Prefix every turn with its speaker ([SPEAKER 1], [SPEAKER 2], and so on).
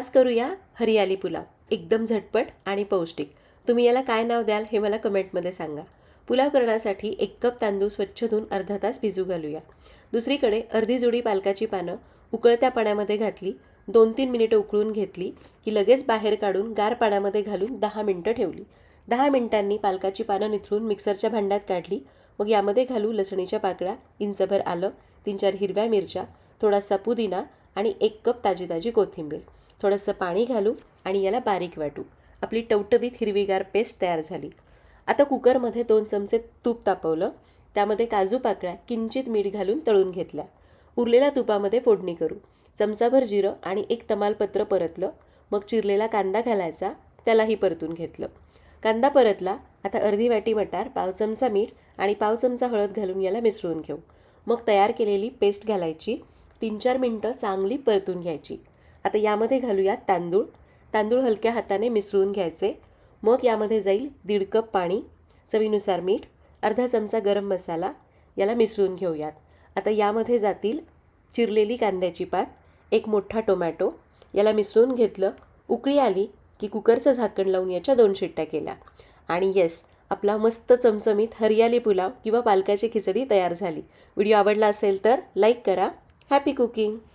[SPEAKER 1] आज करूया हरियाली पुलाव. एकदम झटपट आणि पौष्टिक. तुम्ही याला काय नाव द्याल हे मला कमेंटमध्ये सांगा. पुलाव करण्यासाठी एक कप तांदूळ स्वच्छ धुवून अर्धा तास भिजू घालूया. दुसरीकडे अर्धी जोडी पालकाची पानं उकळत्या पाण्यामध्ये घातली दोन तीन मिनिटं उकळून घेतली की लगेच बाहेर काढून गार पाण्यामध्ये घालून दहा मिनटं ठेवली. दहा मिनिटांनी पालकाची पानं निथळून मिक्सरच्या भांड्यात काढली. मग यामध्ये घालू लसणीच्या पाकळ्या इंचभर आलं तीन चार हिरव्या मिरच्या थोडासा पुदिना आणि एक कप ताजी ताजी कोथिंबीर. थोडंसं पाणी घालू आणि याला बारीक वाटू. आपली टवटवीत हिरवीगार पेस्ट तयार झाली. आता कुकरमध्ये दोन चमचे तूप तापवलं. त्यामध्ये काजू पाकळ्या किंचित मीठ घालून तळून घेतल्या. उरलेल्या तुपामध्ये फोडणी करू. चमचाभर जिरं आणि एक तमालपत्र परतलं. मग चिरलेला कांदा घालायचा. त्यालाही परतून घेतलं. कांदा परतला. आता अर्धी वाटी मटार पाव चमचा मीठ आणि पाव चमचा हळद घालून याला मिसळून घेऊ. मग तयार केलेली पेस्ट घालायची. तीन चार मिनटं चांगली परतून घ्यायची. आता यामध्ये घालूयात तांदूळ. तांदूळ हलक्या हाताने मिसळून घ्यायचे. मग यामध्ये जाईल दीड कप पाणी चवीनुसार मीठ अर्धा चमचा गरम मसाला याला मिसळून घेऊयात. आता यामध्ये जातील चिरलेली कांद्याची पात एक मोठा टोमॅटो याला मिसळून घेतलं उकळी आली की कुकरचं झाकण लावून याच्या दोन शिट्ट्या केल्या. आणि येस आपला मस्त चमचमीत हरियाली पुलाव किंवा पालकाची खिचडी तयार झाली. व्हिडिओ आवडला असेल तर लाईक करा. Happy cooking